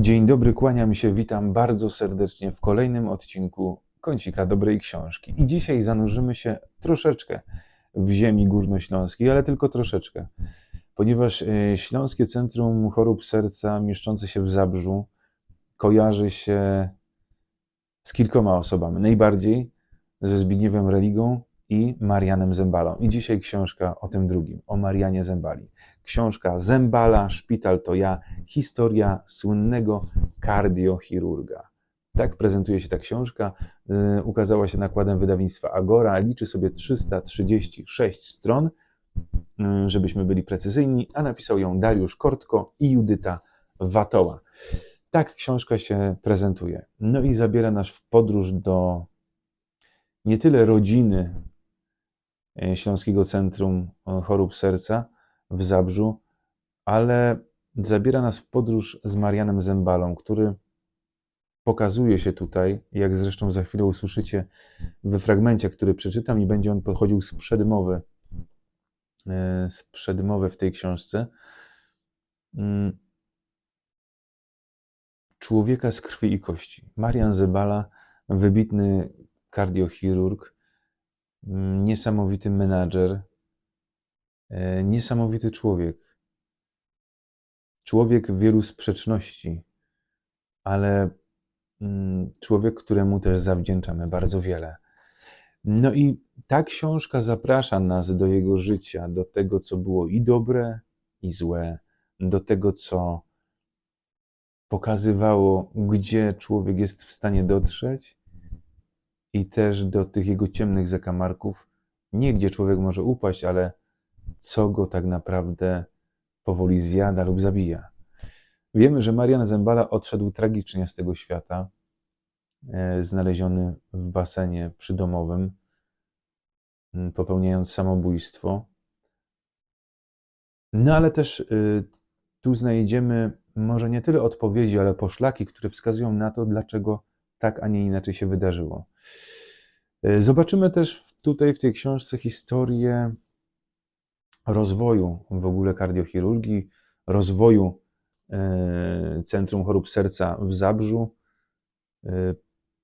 Dzień dobry, kłaniam się, witam bardzo serdecznie w kolejnym odcinku Kącika Dobrej Książki. I dzisiaj zanurzymy się troszeczkę w ziemi górnośląskiej, ale tylko troszeczkę, ponieważ e, Śląskie Centrum Chorób Serca, mieszczące się w Zabrzu, kojarzy się z kilkoma osobami. Najbardziej ze Zbigniewem Religą i Marianem Zembalą. I dzisiaj książka o tym drugim, o Marianie Zembali. Książka Zembala, Szpital to ja, historia słynnego kardiochirurga. Tak prezentuje się ta książka. Y, ukazała się nakładem wydawnictwa Agora. Liczy sobie 336 stron, y, żebyśmy byli precyzyjni, a napisał ją Dariusz Kortko i Judyta Watoła. Tak książka się prezentuje. No i zabiera nas w podróż do nie tyle rodziny y, Śląskiego Centrum Chorób Serca, w Zabrzu, ale zabiera nas w podróż z Marianem Zembalą, który pokazuje się tutaj, jak zresztą za chwilę usłyszycie we fragmencie, który przeczytam i będzie on pochodził z przedmowy, e, z przedmowy w tej książce. Mm. Człowieka z krwi i kości. Marian Zebala, wybitny kardiochirurg, mm, niesamowity menadżer, niesamowity człowiek. Człowiek wielu sprzeczności, ale mm, człowiek, któremu też zawdzięczamy bardzo wiele. No i ta książka zaprasza nas do jego życia, do tego, co było i dobre, i złe, do tego, co pokazywało, gdzie człowiek jest w stanie dotrzeć, i też do tych jego ciemnych zakamarków, nie gdzie człowiek może upaść, ale co go tak naprawdę powoli zjada lub zabija. Wiemy, że Marian Zembala odszedł tragicznie z tego świata, e, znaleziony w basenie przydomowym, popełniając samobójstwo. No ale też y, tu znajdziemy może nie tyle odpowiedzi, ale poszlaki, które wskazują na to, dlaczego tak, a nie inaczej się wydarzyło. E, zobaczymy też tutaj w tej książce historię rozwoju w ogóle kardiochirurgii, rozwoju e, Centrum Chorób Serca w Zabrzu. E,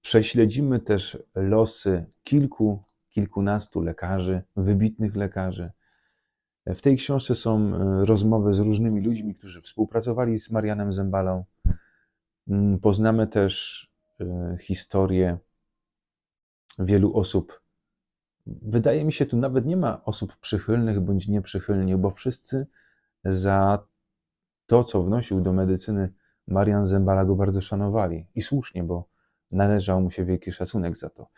prześledzimy też losy kilku, kilkunastu lekarzy, wybitnych lekarzy. W tej książce są e, rozmowy z różnymi ludźmi, którzy współpracowali z Marianem Zembalą. Mm, poznamy też historię wielu osób wydaje mi się, tu nawet nie ma osób przychylnych bądź nieprzychylnych, bo wszyscy za to, co wnosił do medycyny, Marian Zembala go bardzo szanowali. I słusznie, bo należał mu się wielki szacunek za to.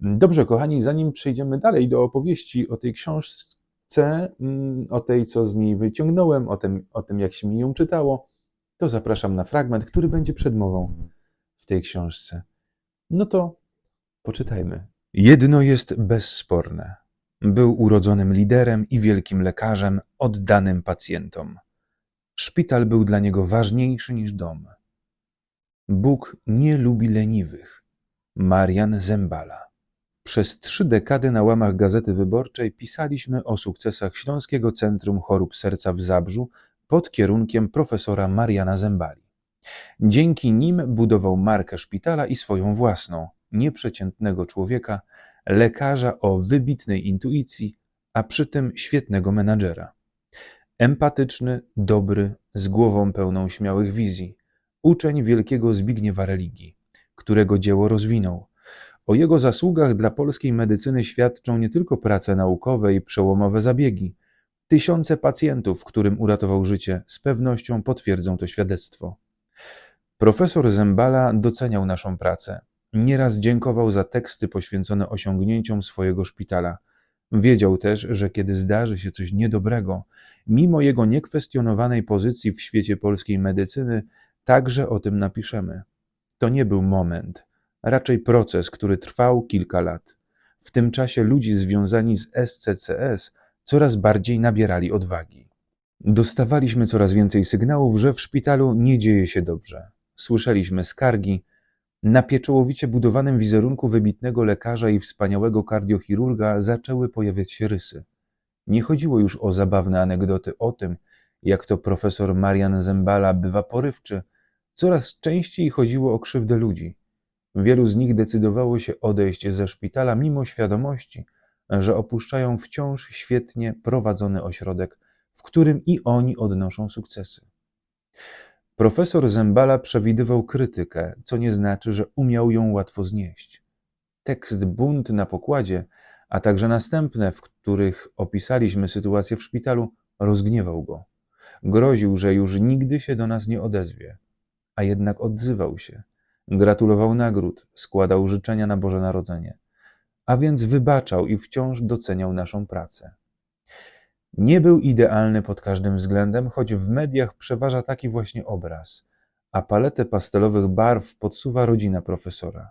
Dobrze, kochani, zanim przejdziemy dalej do opowieści o tej książce, mm, o tej, co z niej wyciągnąłem, o tym, o tym jak się mi ją czytało, to zapraszam na fragment, który będzie przedmową w tej książce. No to poczytajmy. Jedno jest bezsporne: był urodzonym liderem i wielkim lekarzem, oddanym pacjentom. Szpital był dla niego ważniejszy niż dom. Bóg nie lubi leniwych. Marian Zembala. Przez trzy dekady na łamach Gazety Wyborczej pisaliśmy o sukcesach Śląskiego Centrum Chorób Serca w Zabrzu pod kierunkiem profesora Mariana Zembali. Dzięki nim budował markę szpitala i swoją własną, nieprzeciętnego człowieka, lekarza o wybitnej intuicji, a przy tym świetnego menadżera. Empatyczny, dobry, z głową pełną śmiałych wizji, uczeń wielkiego Zbigniewa religii, którego dzieło rozwinął. O jego zasługach dla polskiej medycyny świadczą nie tylko prace naukowe i przełomowe zabiegi. Tysiące pacjentów, którym uratował życie, z pewnością potwierdzą to świadectwo. Profesor Zembala doceniał naszą pracę, Nieraz dziękował za teksty poświęcone osiągnięciom swojego szpitala. Wiedział też, że kiedy zdarzy się coś niedobrego, mimo jego niekwestionowanej pozycji w świecie polskiej medycyny, także o tym napiszemy. To nie był moment, raczej proces, który trwał kilka lat. W tym czasie ludzi związani z SCCS coraz bardziej nabierali odwagi. Dostawaliśmy coraz więcej sygnałów, że w szpitalu nie dzieje się dobrze. Słyszeliśmy skargi, na pieczołowicie budowanym wizerunku wybitnego lekarza i wspaniałego kardiochirurga zaczęły pojawiać się rysy. Nie chodziło już o zabawne anegdoty o tym, jak to profesor Marian Zembala bywa porywczy, Coraz częściej chodziło o krzywdę ludzi. Wielu z nich decydowało się odejść ze szpitala mimo świadomości, że opuszczają wciąż świetnie prowadzony ośrodek, w którym i oni odnoszą sukcesy. Profesor Zembala przewidywał krytykę, co nie znaczy, że umiał ją łatwo znieść. Tekst Bunt na pokładzie, a także następne, w których opisaliśmy sytuację w szpitalu, rozgniewał go. Groził, że już nigdy się do nas nie odezwie, a jednak odzywał się. Gratulował nagród, składał życzenia na Boże Narodzenie, a więc wybaczał i wciąż doceniał naszą pracę. Nie był idealny pod każdym względem, choć w mediach przeważa taki właśnie obraz, a paletę pastelowych barw podsuwa rodzina profesora.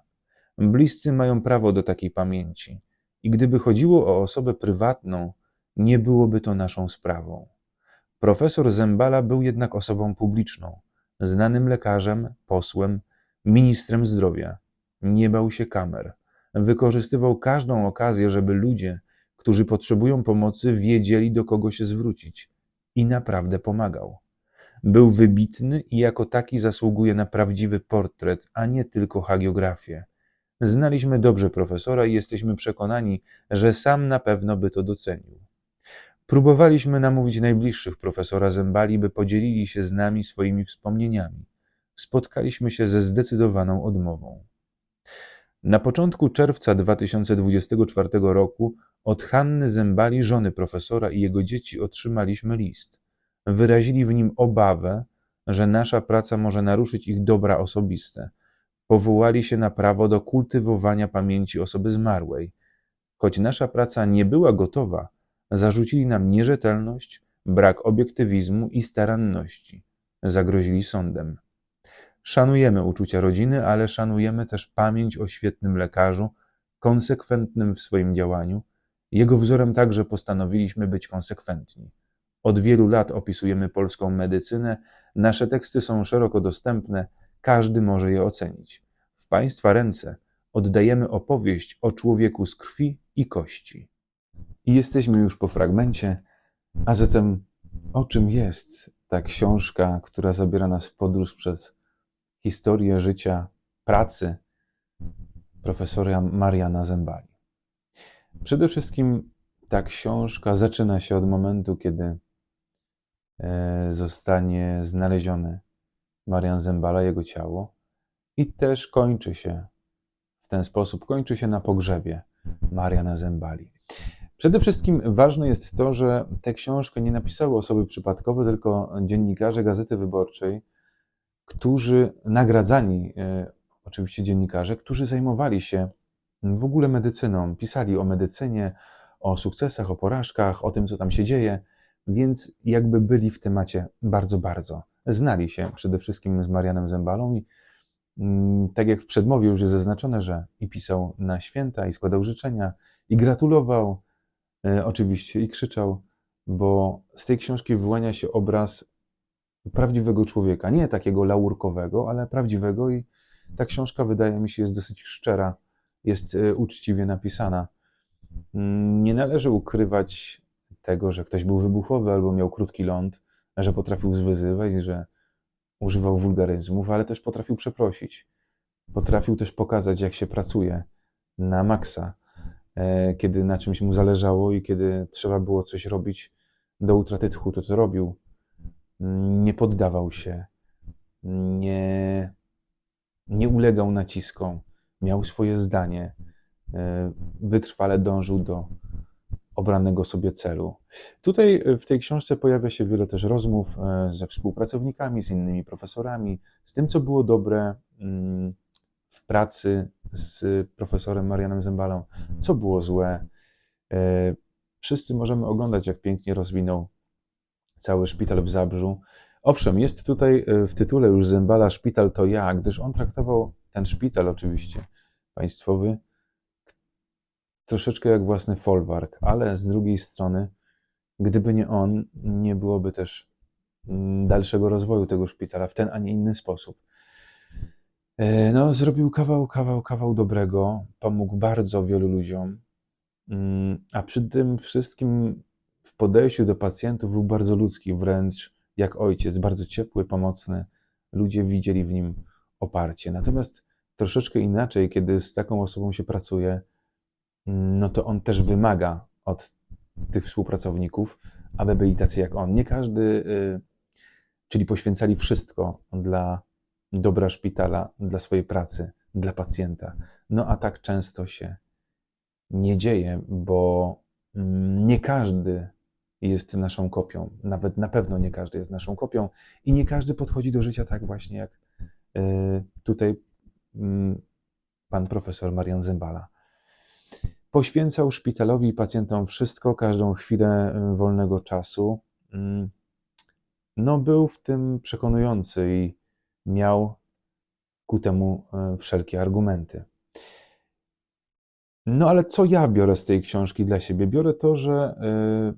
Bliscy mają prawo do takiej pamięci i gdyby chodziło o osobę prywatną, nie byłoby to naszą sprawą. Profesor Zembala był jednak osobą publiczną, znanym lekarzem, posłem, ministrem zdrowia. Nie bał się kamer. Wykorzystywał każdą okazję, żeby ludzie, którzy potrzebują pomocy, wiedzieli, do kogo się zwrócić. I naprawdę pomagał. Był wybitny i jako taki zasługuje na prawdziwy portret, a nie tylko hagiografię. Znaliśmy dobrze profesora i jesteśmy przekonani, że sam na pewno by to docenił. Próbowaliśmy namówić najbliższych profesora Zembali, by podzielili się z nami swoimi wspomnieniami. Spotkaliśmy się ze zdecydowaną odmową. Na początku czerwca 2024 roku od Hanny Zembali, żony profesora i jego dzieci otrzymaliśmy list. Wyrazili w nim obawę, że nasza praca może naruszyć ich dobra osobiste. Powołali się na prawo do kultywowania pamięci osoby zmarłej. Choć nasza praca nie była gotowa, zarzucili nam nierzetelność, brak obiektywizmu i staranności. Zagrozili sądem. Szanujemy uczucia rodziny, ale szanujemy też pamięć o świetnym lekarzu, konsekwentnym w swoim działaniu. Jego wzorem także postanowiliśmy być konsekwentni. Od wielu lat opisujemy polską medycynę, nasze teksty są szeroko dostępne, każdy może je ocenić. W Państwa ręce oddajemy opowieść o człowieku z krwi i kości. I jesteśmy już po fragmencie, a zatem o czym jest ta książka, która zabiera nas w podróż przez historię życia, pracy profesora Mariana Zembali. Przede wszystkim ta książka zaczyna się od momentu, kiedy e, zostanie znaleziony Marian Zembala, jego ciało, i też kończy się w ten sposób, kończy się na pogrzebie Mariana Zembali. Przede wszystkim ważne jest to, że tę książkę nie napisały osoby przypadkowe, tylko dziennikarze Gazety Wyborczej, którzy nagradzani, e, oczywiście dziennikarze, którzy zajmowali się w ogóle medycyną, pisali o medycynie, o sukcesach, o porażkach, o tym, co tam się dzieje, więc jakby byli w temacie bardzo, bardzo. Znali się przede wszystkim z Marianem Zembalą i mm, tak jak w przedmowie już jest zaznaczone, że i pisał na święta, i składał życzenia, i gratulował, e, oczywiście, i krzyczał, bo z tej książki wyłania się obraz prawdziwego człowieka, nie takiego laurkowego, ale prawdziwego i ta książka wydaje mi się jest dosyć szczera, jest e, uczciwie napisana. Mm, nie należy ukrywać tego, że ktoś był wybuchowy albo miał krótki ląd, że potrafił zwyzywać, że używał wulgaryzmów, ale też potrafił przeprosić. Potrafił też pokazać, jak się pracuje na maksa, e, kiedy na czymś mu zależało i kiedy trzeba było coś robić do utraty tchu, to to robił nie poddawał się, nie, nie ulegał naciskom, miał swoje zdanie, e, wytrwale dążył do obranego sobie celu. Tutaj e, w tej książce pojawia się wiele też rozmów e, ze współpracownikami, z innymi profesorami, z tym, co było dobre mm, w pracy z profesorem Marianem Zembalą, co było złe. Wszyscy możemy oglądać, jak pięknie rozwinął cały szpital w Zabrzu. Owszem, jest tutaj w tytule już Zembala Szpital to ja, gdyż on traktował ten szpital oczywiście państwowy troszeczkę jak własny folwark, ale z drugiej strony, gdyby nie on, nie byłoby też mm, dalszego rozwoju tego szpitala w ten, a nie inny sposób. E, no, zrobił kawał, kawał, kawał dobrego, pomógł bardzo wielu ludziom, mm, a przy tym wszystkim w podejściu do pacjentów był bardzo ludzki, wręcz jak ojciec, bardzo ciepły, pomocny, ludzie widzieli w nim oparcie. Natomiast troszeczkę inaczej, kiedy z taką osobą się pracuje, no to on też wymaga od tych współpracowników, aby byli tacy jak on. Nie każdy, y, czyli poświęcali wszystko dla dobra szpitala, dla swojej pracy, dla pacjenta. No a tak często się nie dzieje, bo mm, nie każdy jest naszą kopią. Nawet na pewno nie każdy jest naszą kopią i nie każdy podchodzi do życia tak właśnie jak y, tutaj mm, pan profesor Marian Zembala. Poświęcał szpitalowi i pacjentom wszystko, każdą chwilę y, wolnego czasu. Mm, no, był w tym przekonujący i miał ku temu y, wszelkie argumenty. No, ale co ja biorę z tej książki dla siebie? Biorę to, że y,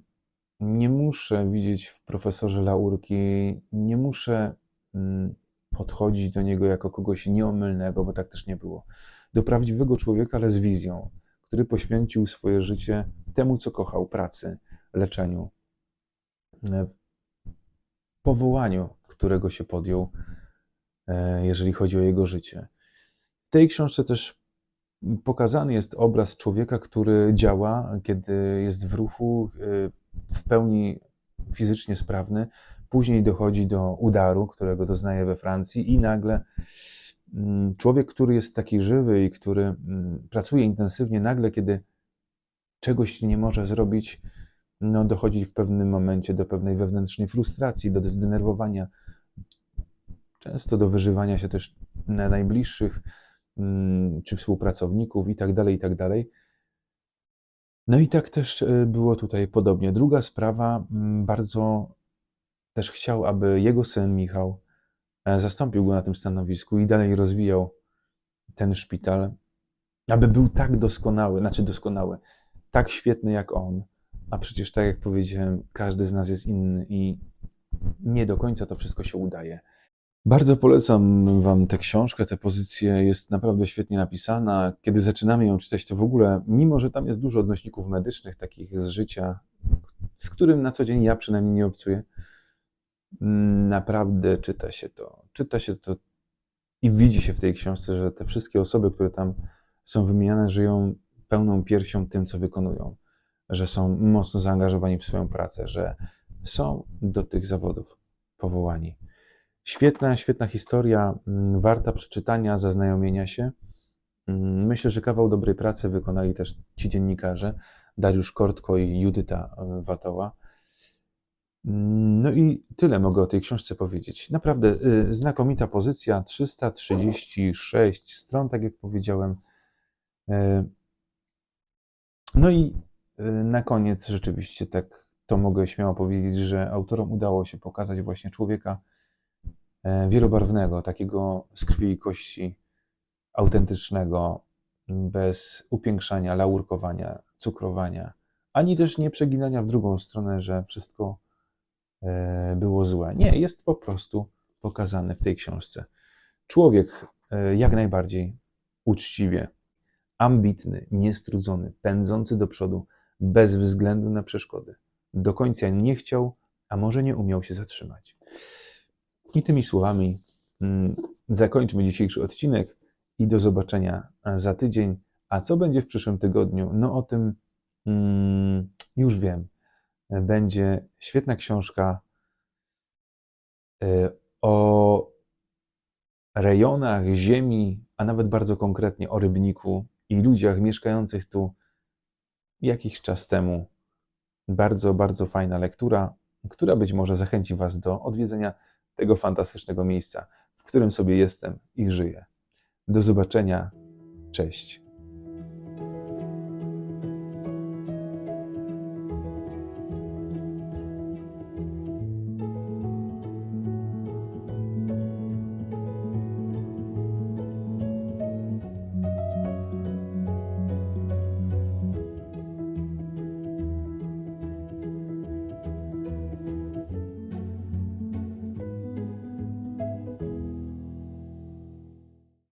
nie muszę widzieć w profesorze Laurki, nie muszę mm, podchodzić do niego jako kogoś nieomylnego, bo tak też nie było. Do prawdziwego człowieka, ale z wizją który poświęcił swoje życie temu, co kochał pracy, leczeniu, e, powołaniu, którego się podjął, e, jeżeli chodzi o jego życie. W tej książce też pokazany jest obraz człowieka, który działa, kiedy jest w ruchu, e, w pełni fizycznie sprawny. Później dochodzi do udaru, którego doznaje we Francji, i nagle Mm, człowiek, który jest taki żywy i który mm, pracuje intensywnie, nagle, kiedy czegoś nie może zrobić, no, dochodzi w pewnym momencie do pewnej wewnętrznej frustracji, do zdenerwowania, często do wyżywania się też na najbliższych mm, czy współpracowników i tak dalej, i tak. No i tak też e, było tutaj podobnie. Druga sprawa, bardzo też chciał, aby jego syn Michał E, zastąpił go na tym stanowisku i dalej rozwijał ten szpital, aby był tak doskonały, znaczy doskonały, tak świetny jak on. A przecież, tak jak powiedziałem, każdy z nas jest inny i nie do końca to wszystko się udaje. Bardzo polecam Wam tę książkę, tę pozycję jest naprawdę świetnie napisana. Kiedy zaczynamy ją czytać, to w ogóle, mimo że tam jest dużo odnośników medycznych, takich z życia, z którym na co dzień ja przynajmniej nie obcuję, naprawdę czyta się to. Czyta się to i widzi się w tej książce, że te wszystkie osoby, które tam są wymieniane, żyją pełną piersią tym, co wykonują, że są mocno zaangażowani w swoją pracę, że są do tych zawodów powołani. Świetna, świetna historia, mm, warta przeczytania, zaznajomienia się. Mm, myślę, że kawał dobrej pracy wykonali też ci dziennikarze, Dariusz Kortko i Judyta Watoła. No i tyle mogę o tej książce powiedzieć. Naprawdę y, znakomita pozycja, 336 stron, tak jak powiedziałem. Y, no i y, na koniec rzeczywiście tak to mogę śmiało powiedzieć, że autorom udało się pokazać właśnie człowieka wielobarwnego, takiego z krwi i kości, autentycznego, bez upiększania, laurkowania, cukrowania, ani też nie przeginania w drugą stronę, że wszystko było złe. Nie, jest po prostu pokazane w tej książce. Człowiek e, jak najbardziej uczciwie, ambitny, niestrudzony, pędzący do przodu, bez względu na przeszkody. Do końca nie chciał, a może nie umiał się zatrzymać. I tymi słowami mm, zakończmy dzisiejszy odcinek i do zobaczenia za tydzień. A co będzie w przyszłym tygodniu? No o tym mm, już wiem będzie świetna książka e, o rejonach ziemi, a nawet bardzo konkretnie o rybniku i ludziach mieszkających tu jakiś czas temu. Bardzo, bardzo fajna lektura, która być może zachęci Was do odwiedzenia tego fantastycznego miejsca, w którym sobie jestem i żyję. Do zobaczenia. Cześć.